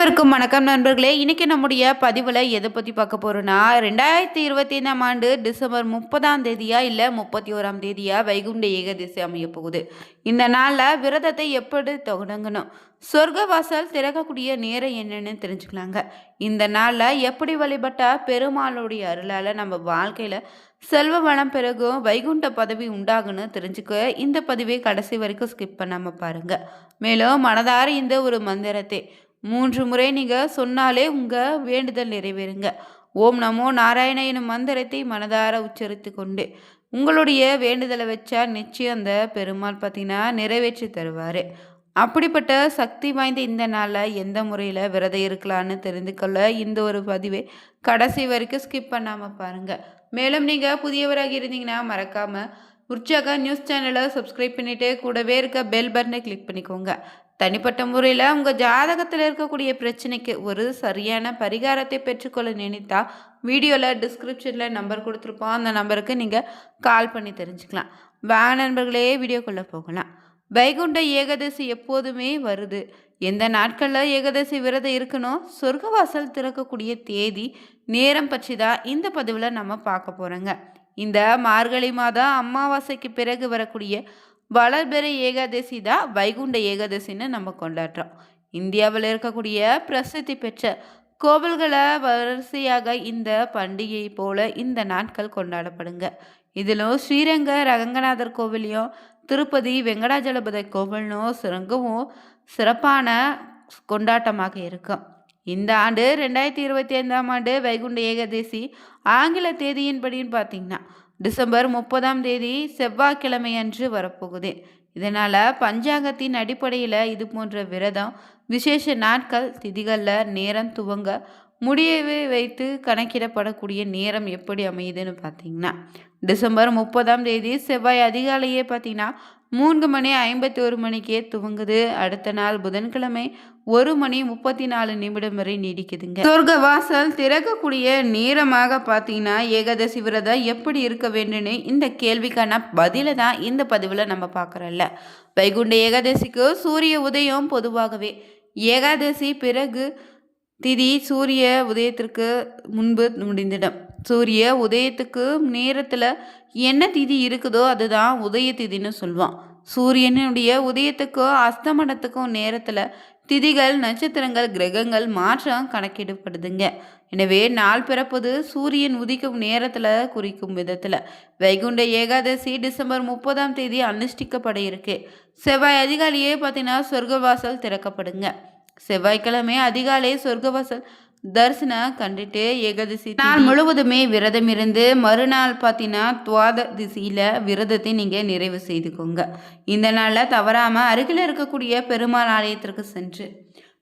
அனைவருக்கும் வணக்கம் நண்பர்களே. இன்றைக்கி நம்முடைய பதிவில் எதை பற்றி பார்க்க போகிறோன்னா ரெண்டாயிரத்தி இருபத்தி ஐந்தாம் ஆண்டு டிசம்பர் முப்பதாம் தேதியா இல்லை முப்பத்தி ஓராம் தேதியா வைகுண்ட ஏகாதசி அமைய போகுது. இந்த நாளில் விரதத்தை எப்படி தொடங்கணும் சொர்க்கவாசல் திறக்கக்கூடிய நேரம் என்னன்னு தெரிஞ்சுக்கலாங்க. இந்த நாளில் எப்படி வழிபட்டால் பெருமாளுடைய அருளால் நம்ம வாழ்க்கையில் செல்வ வளம் பிறகும் வைகுண்ட பதவி உண்டாகுன்னு தெரிஞ்சுக்க இந்த பதிவை கடைசி வரைக்கும் ஸ்கிப் பண்ணாமல் பாருங்கள் மேலும் மனதார இந்த ஒரு மந்திரத்தை மூன்று முறை நீங்கள் சொன்னாலே உங்கள் வேண்டுதல் நிறைவேறுங்க. ஓம் நமோ நாராயண எனும் மந்திரத்தை மனதார உச்சரித்து கொண்டு உங்களுடைய வேண்டுதலை வச்சா நிச்சயம் அந்த பெருமாள் பார்த்தீங்கன்னா நிறைவேற்றி தருவார். அப்படிப்பட்ட சக்தி வாய்ந்த இந்த நாளில் எந்த முறையில் விரதம் இருக்கலான்னு தெரிந்து கொள்ள இந்த ஒரு பதிவை கடைசி வரைக்கும் ஸ்கிப் பண்ணாமல் பாருங்கள் மேலும் நீங்கள் புதியவராக இருந்தீங்கன்னா மறக்காமல் உற்சாக நியூஸ் சேனலை சப்ஸ்கிரைப் பண்ணிவிட்டு கூடவே இருக்க பெல் பட்டனை கிளிக் பண்ணிக்கோங்க. தனிப்பட்ட முறையில் உங்கள் ஜாதகத்தில் இருக்கக்கூடிய பிரச்சனைக்கு ஒரு சரியான பரிகாரத்தை பெற்றுக்கொள்ள நினைத்தா வீடியோவில் டிஸ்கிரிப்ஷனில் நம்பர் கொடுத்துருப்போம். அந்த நம்பருக்கு நீங்கள் கால் பண்ணி தெரிஞ்சுக்கலாம். வாங்க நண்பர்களே வீடியோக்குள்ளே போகலாம். வைகுண்ட ஏகாதசி எப்போதுமே வருது. எந்த நாட்களில் ஏகாதசி விரதம் இருக்கணும்? சொர்க்கவாசல் திறக்கக்கூடிய தேதி நேரம் பற்றி தான் இந்த பதிவில் நம்ம பார்க்க போகிறோங்க இந்த மார்கழி மாதம் அமாவாசைக்கு பிறகு வரக்கூடிய வளர்பெற ஏகாதசி தான் வைகுண்ட ஏகாதசின்னு நம்ம கொண்டாடுறோம். இந்தியாவில் இருக்கக்கூடிய பிரசித்தி பெற்ற கோவில்களை வரிசையாக இந்த பண்டிகை போல இந்த நாட்கள் கொண்டாடப்படுங்க. இதிலும் ஸ்ரீரங்க ரங்கநாதர் கோவிலையும் திருப்பதி வெங்கடாஜலபதி கோவிலும் சிறங்கவும் சிறப்பான கொண்டாட்டமாக இருக்கும். இந்த ஆண்டு ரெண்டாயிரத்தி இருபத்தி ஐந்தாம் ஆண்டு வைகுண்ட ஏகாதசி ஆங்கில தேதியின்படின்னு பார்த்தீங்கன்னா டிசம்பர் முப்பதாம் தேதி செவ்வாய்க்கிழமை அன்று வரப்போகுது. இதனால் பஞ்சாங்கத்தின் அடிப்படையில் இது போன்ற விரதம் விசேஷ நாட்கள் திதிகளில் நேரம் துவங்க முடியவே வைத்து கணக்கிடப்படக்கூடிய நேரம் எப்படி அமையுதுன்னு பார்த்தீங்கன்னா டிசம்பர் முப்பதாம் தேதி செவ்வாய் அதிகாலையே பார்த்தீங்கன்னா மூன்று மணி ஐம்பத்தி ஒரு மணிக்கே துவங்குது. அடுத்த நாள் புதன்கிழமை ஒரு மணி முப்பத்தி நாலு நிமிடம் வரை நீடிக்குதுங்க. சொர்க்க வாசல் திறக்கக்கூடிய நேரமாக பார்த்தீங்கன்னா ஏகாதசி விரதம் எப்படி இருக்க வேண்டும்னு இந்த கேள்விக்கான பதிலை தான் இந்த பதிவில் நம்ம பார்க்குறோம்ல. வைகுண்ட ஏகாதசிக்கு சூரிய உதயம் பொதுவாகவே. ஏகாதசி பிறகு திதி சூரிய உதயத்திற்கு முன்பு முடிந்திடும். சூரிய உதயத்துக்கு நேரத்தில் என்ன திதி இருக்குதோ அதுதான் உதய திதின்னு சொல்லுவான் சூரியனுடைய உதயத்துக்கும் அஸ்தமனத்துக்கும் நேரத்தில் திதிகள் நட்சத்திரங்கள் கிரகங்கள் மாற்றம் கணக்கிடப்படுதுங்க. எனவே நாள் பிறப்பது சூரியன் உதிக்கும் நேரத்தில் குறிக்கும் விதத்தில். வைகுண்ட ஏகாதசி டிசம்பர் முப்பதாம் தேதி அனுஷ்டிக்கப்பட இருக்கு. செவ்வாய் அதிகாலையே பார்த்தீங்கன்னா சொர்க்கவாசல் திறக்கப்படுங்க. செவ்வாய்க்கிழமை அதிகாலை சொர்க்கவாசல் தரிசனம் கண்டுட்டு ஏகாதசி நாள் முழுவதுமே விரதம் இருந்து மறுநாள் பார்த்தீங்கன்னா துவாத திசையில் விரதத்தை நீங்கள் நிறைவு செய்துக்கோங்க. இந்த நாளில் தவறாமல் அருகில் இருக்கக்கூடிய பெருமாள் ஆலயத்திற்கு சென்று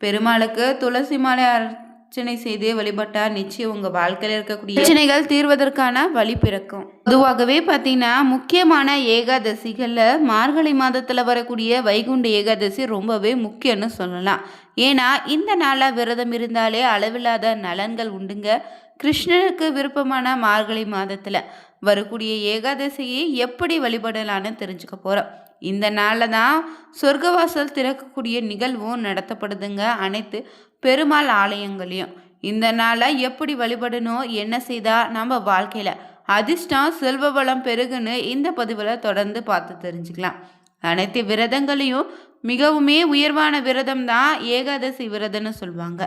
பெருமாளுக்கு துளசி மாலை அர்ச்சனை செய்து வழிபட்டால் நிச்சயம் உங்கள் வாழ்க்கையில் இருக்கக்கூடிய பிரச்சனைகள் தீர்வதற்கான வழி பிறக்கும். பொதுவாகவே பார்த்தீங்கன்னா முக்கியமான ஏகாதசிகளில் மார்கழி மாதத்தில் வரக்கூடிய வைகுண்ட ஏகாதசி ரொம்பவே முக்கியம்னு சொல்லலாம். ஏன்னா இந்த நாளாக விரதம் இருந்தாலே அளவில்லாத நலன்கள் உண்டுங்க. கிருஷ்ணனுக்கு விருப்பமான மார்கழி மாதத்தில் வரக்கூடிய ஏகாதசியை எப்படி வழிபடலான்னு தெரிஞ்சுக்க போகிறோம் இந்த நாளில் தான் சொர்க்கவாசல் திறக்கக்கூடிய நிகழ்வும் நடத்தப்படுதுங்க அனைத்து பெருமாள் ஆலயங்களையும் இந்த நாளை எப்படி வழிபடணும் என்ன செய்தால் நம்ம வாழ்க்கையில் அதிர்ஷ்டம் செல்வ வளம் பெருகுன்னு இந்த பதிவில் தொடர்ந்து பார்த்து தெரிஞ்சுக்கலாம். அனைத்து விரதங்களையும் மிகவுமே உயர்வான விரதம் தான் ஏகாதசி விரதம்னு சொல்லுவாங்க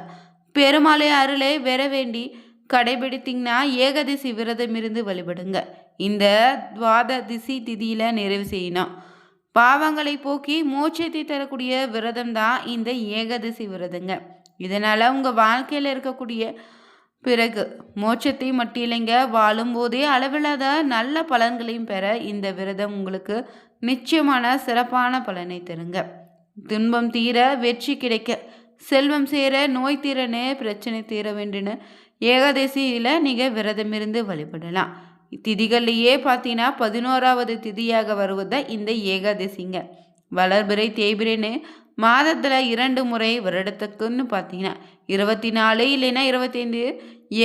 பெருமாளை அருளை பெற வேண்டி கடைபிடித்தீங்கன்னா ஏகாதசி விரதம் இருந்து வழிபடுங்க. இந்த துவாத திசி திதியில் நிறைவு செய்யணும். பாவங்களை போக்கி மோட்சத்தை தரக்கூடிய விரதம் தான் இந்த ஏகாதசி விரதங்க. இதனால் உங்கள் வாழ்க்கையில் இருக்கக்கூடிய பிறகு மோட்சத்தை மட்டும் இல்லைங்க வாழும்போதே அளவில்லாத நல்ல பலன்களையும் பெற இந்த விரதம் உங்களுக்கு நிச்சயமான சிறப்பான பலனை தருங்க. துன்பம் தீர வெற்றி கிடைக்க. செல்வம் சேர நோய் தீரனே பிரச்சனை தீர வேண்டுன்னு ஏகாதசியில் நீங்கள் விரதமிருந்து வழிபடலாம். திதிகள்லையே பார்த்தீங்கன்னா பதினோராவது திதியாக வருவது இந்த ஏகாதசிங்க. வளர்பிறை தேய்பிரைன்னு மாதத்தில் இரண்டு முறை வருடத்துக்குன்னு பார்த்தீங்கன்னா இருபத்தி நாலு இல்லைன்னா இருபத்தைந்து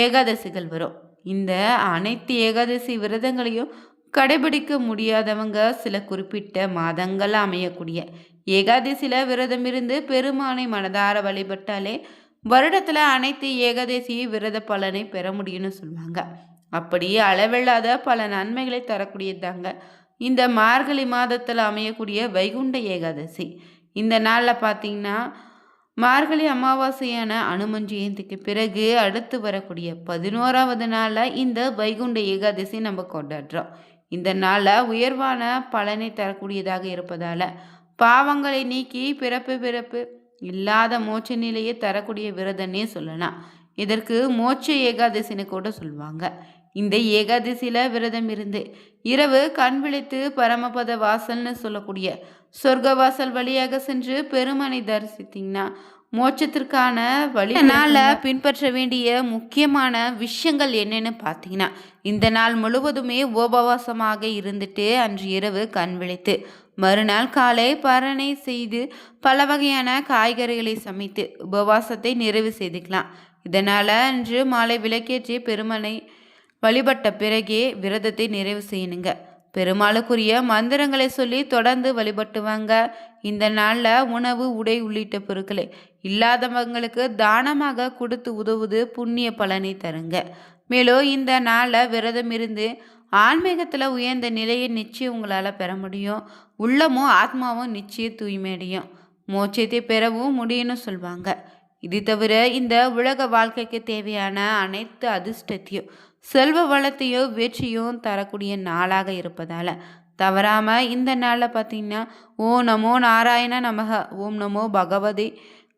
ஏகாதசிகள் வரும். இந்த அனைத்து ஏகாதசி விரதங்களையும் கடைபிடிக்க முடியாதவங்க சில குறிப்பிட்ட மாதங்கள் அமையக்கூடிய ஏகாதசியில் விரதம் இருந்து பெருமானை மனதார வழிபட்டாலே வருடத்தில் அனைத்து ஏகாதசி விரத பலனை பெற முடியும்னு சொல்லுவாங்க. அப்படி அளவில்லாத பல நன்மைகளை தரக்கூடியதாங்க இந்த மார்கழி மாதத்தில் அமையக்கூடிய வைகுண்ட ஏகாதசி. இந்த நாளில் பார்த்தீங்கன்னா மார்கழி அமாவாசையான அனுமன் ஜெயந்திக்கு பிறகு அடுத்து வரக்கூடிய பதினோராவது நாளில் இந்த வைகுண்ட ஏகாதசி நம்ம கொண்டாடுறோம். இந்த நாளில் உயர்வான பலனை தரக்கூடியதாக இருப்பதால் பாவங்களை நீக்கி பிறப்பு பிறப்பு இல்லாத மோட்ச நிலையை தரக்கூடிய விரதன்னே சொல்லலாம் இதற்கு மோட்ச ஏகாதசின்னு கூட சொல்லுவாங்க. இந்த ஏகாதசியில் விரதம் இருந்து இரவு கண் விழித்து பரமபத வாசல்னு சொல்லக்கூடிய சொர்க்க வாசல் வழியாக சென்று பெருமனை தரிசித்தீங்கன்னா மோட்சத்திற்கான வழினால பின்பற்ற வேண்டிய முக்கியமான விஷயங்கள் என்னென்னு பார்த்தீங்கன்னா இந்த நாள் முழுவதுமே உபவாசமாக இருந்துட்டு அன்று இரவு கண் விழித்து மறுநாள் காலை பரணை செய்து பல வகையான காய்கறிகளை சமைத்து உபவாசத்தை நிறைவு செய்துக்கலாம். இதனால் அன்று மாலை விளக்கேற்றி பெருமனை வழிபட்ட பிறகே விரதத்தை நிறைவு செய்யணுங்க. பெருமாளுக்குரிய மந்திரங்களை சொல்லி தொடர்ந்து வழிபட்டுவாங்க இந்த நாளில் உணவு உடை உள்ளிட்ட பொருட்களை இல்லாதவங்களுக்கு தானமாக கொடுத்து உதவுது புண்ணிய பலனை தருங்க. மேலும் இந்த நாளில் விரதம் இருந்து ஆன்மீகத்தில் உயர்ந்த நிலையை நிச்சயம் உங்களால் பெற முடியும். உள்ளமும் ஆத்மாவும் நிச்சயம் தூய்மையடையும். மோட்சத்தை பெறவும் முடியும்னு சொல்லுவாங்க இது தவிர இந்த உலக வாழ்க்கைக்கு தேவையான அனைத்து அதிர்ஷ்டத்தையும் செல்வ வளத்தையும் வெற்றியும் தரக்கூடிய நாளாக இருப்பதால். தவறாமல் இந்த நாளில் பார்த்தீங்கன்னா ஓ நமோ நாராயண நமக ஓம் நமோ பகவதி.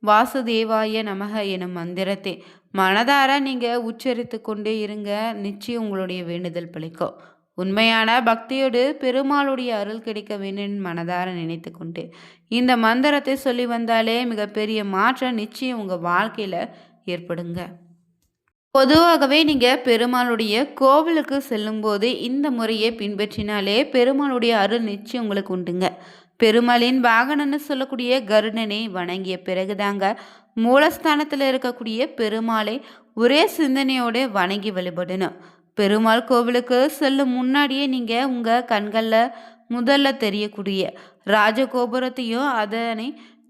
வாசுதேவாய நமக எனும் மந்திரத்தை. மனதார நீங்கள் உச்சரித்து கொண்டே இருங்க. நிச்சயம் உங்களுடைய வேண்டுதல் பழிக்கும். உண்மையான பக்தியோடு பெருமாளுடைய அருள் கிடைக்க வேண்டும் மனதார நினைத்து கொண்டு. இந்த மந்திரத்தை சொல்லி வந்தாலே மிகப்பெரிய மாற்றம் நிச்சயம் உங்கள் வாழ்க்கையில் ஏற்படுங்க. பொதுவாகவே நீங்கள் பெருமாளுடைய கோவிலுக்கு செல்லும்போது இந்த முறையை பின்பற்றினாலே பெருமாளுடைய அருள் நிச்சயம் உங்களுக்கு உண்டுங்க. பெருமாளின் வாகனம்னு சொல்லக்கூடிய கருடனை வணங்கிய பிறகுதாங்க மூலஸ்தானத்தில் இருக்கக்கூடிய பெருமாளை ஒரே சிந்தனையோடு வணங்கி வழிபடணும். பெருமாள் கோவிலுக்கு செல்லும் முன்னாடியே நீங்கள் உங்கள் கண்களில் முதல்ல தெரியக்கூடிய ராஜகோபுரத்தையும் அதனை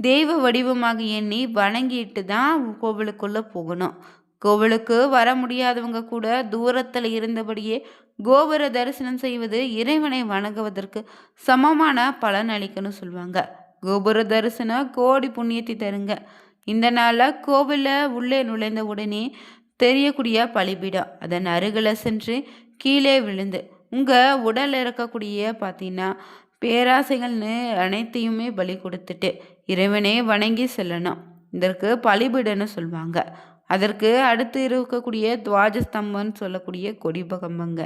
தெய்வ வடிவமாக எண்ணி வணங்கிட்டு தான் கோவிலுக்குள்ளே போகணும். கோவிலுக்கு வர முடியாதவங்க கூட தூரத்தில் இருந்தபடியே கோபுர தரிசனம் செய்வது இறைவனை வணங்குவதற்கு சமமான பலன் அளிக்கணும் சொல்லுவாங்க. கோபுர தரிசனம் கோடி புண்ணியத்தை தருங்க. இந்த நாளில் கோவிலில் உள்ளே நுழைந்த உடனே தெரியக்கூடிய பலிபீடம். அதன் அருகில் சென்று கீழே விழுந்து உங்கள் உடலில் இருக்கக்கூடிய பார்த்தீங்கன்னா பேராசைகள்னு அனைத்தையுமே பலி கொடுத்துட்டு இறைவனே வணங்கி செல்லணும். இதற்கு பலிபீடன்னு சொல்லுவாங்க. அதற்கு அடுத்து இருக்கக்கூடிய துவாஜஸ்தம்பம்னு சொல்லக்கூடிய கொடிபகம்பங்க.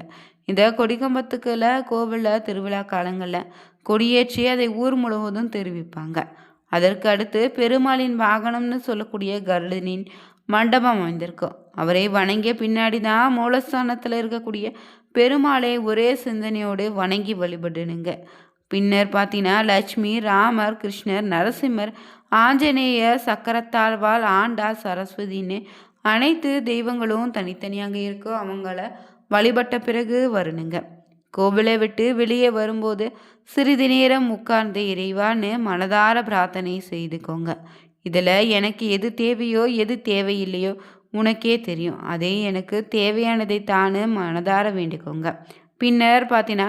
இந்த கொடிக்கம்பத்துக்குள்ள கோவிலில் திருவிழா காலங்களில் கொடியேற்றி அதை ஊர் முழுவதும் தெரிவிப்பாங்க. அதற்கு அடுத்து பெருமாளின் வாகனம்னு சொல்லக்கூடிய கருடனின் மண்டபம் அமைந்திருக்கும். அவரை வணங்கிய பின்னாடி தான் மூலஸ்தானத்தில் இருக்கக்கூடிய பெருமாளை ஒரே சிந்தனையோடு வணங்கி வழிபடுனுங்க. பின்னர் பார்த்தீங்கன்னா லட்சுமி ராமர் கிருஷ்ணர் நரசிம்மர் ஆஞ்சநேய சக்கரத்தாழ்வாள் ஆண்டா சரஸ்வதின்னு அனைத்து தெய்வங்களும் தனித்தனியாக இருக்கும் அவங்கள வழிபட்ட பிறகு வரணுங்க. கோவிலை விட்டு வெளியே வரும்போது சிறிது நேரம் உட்கார்ந்து இறைவான்னு மனதார பிரார்த்தனை செய்துக்கோங்க. இதில் எனக்கு எது தேவையோ எது தேவையில்லையோ உனக்கே தெரியும். அதே எனக்கு தேவையானதை தானு மனதார வேண்டிக்கோங்க. பின்னர் பார்த்தீங்கன்னா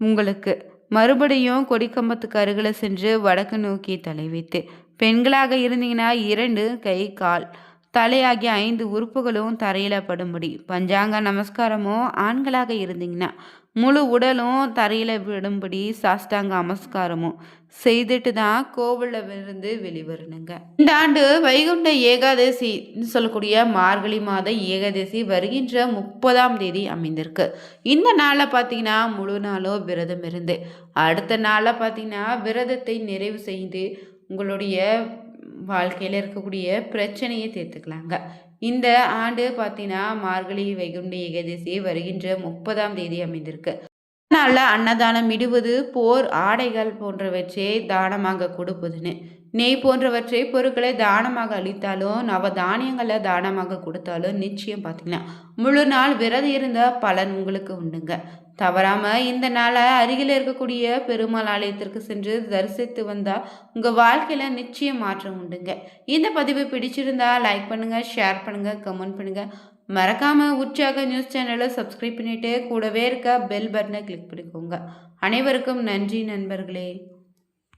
உங்களுக்கு மறுபடியும் கொடிக்கம்பத்துக்கு அருகில் சென்று வடக்கு நோக்கி தலை வைத்து பெண்களாக இருந்தீங்கன்னா இரண்டு கை கால் தலையாகிய ஐந்து உறுப்புகளும் தரையில் படும்படி. பஞ்சாங்க நமஸ்காரமோ ஆண்களாக இருந்தீங்கன்னா முழு உடலும் தரையில் விடும்படி சாஷ்டாங்க நமஸ்காரமும் செய்துட்டு தான் கோவிலில் இருந்து வெளிவரணுங்க. இந்த ஆண்டு வைகுண்ட ஏகாதசின்னு சொல்லக்கூடிய மார்கழி மாத ஏகாதசி வருகின்ற முப்பதாம் தேதி அமைந்திருக்கு. இந்த நாளில் பார்த்தீங்கன்னா முழு நாளும் விரதம் இருந்து. அடுத்த நாளில் பார்த்தீங்கன்னா விரதத்தை நிறைவு செய்து உங்களுடைய வாழ்க்கையில் இருக்கக்கூடிய பிரச்சனையை தீர்த்துக்கலாங்க. இந்த ஆண்டு பார்த்தீங்கன்னா மார்கழி வைகுண்ட ஏகாதசி வருகின்ற முப்பதாம் தேதி அமைந்திருக்கு. நல்ல அன்னதானம் இடுவது போர் ஆடைகள் போன்றவற்றை தானமாக கொடுப்பதுன்னு. நெய் போன்றவற்றை பொருட்களை தானமாக அளித்தாலும் நவ தானியங்களை தானமாக கொடுத்தாலும் நிச்சயம் பார்த்தீங்கன்னா முழு நாள் விரதம் இருந்த பலன் உங்களுக்கு உண்டுங்க. தவறாமல் இந்த நாளை அருகில் இருக்கக்கூடிய பெருமாள் ஆலயத்திற்கு சென்று தரிசித்து வந்தால் உங்கள் வாழ்க்கையில் நிச்சயம் மாற்றம் உண்டுங்க. இந்த பதிவு பிடிச்சிருந்தா லைக் பண்ணுங்கள் ஷேர் பண்ணுங்கள் கமெண்ட் பண்ணுங்கள் மறக்காமல் உற்சாக நியூஸ் சேனலை சப்ஸ்கிரைப் பண்ணிவிட்டு கூடவே இருக்க பெல் பட்டனை கிளிக் பண்ணிக்கோங்க. அனைவருக்கும் நன்றி நண்பர்களே.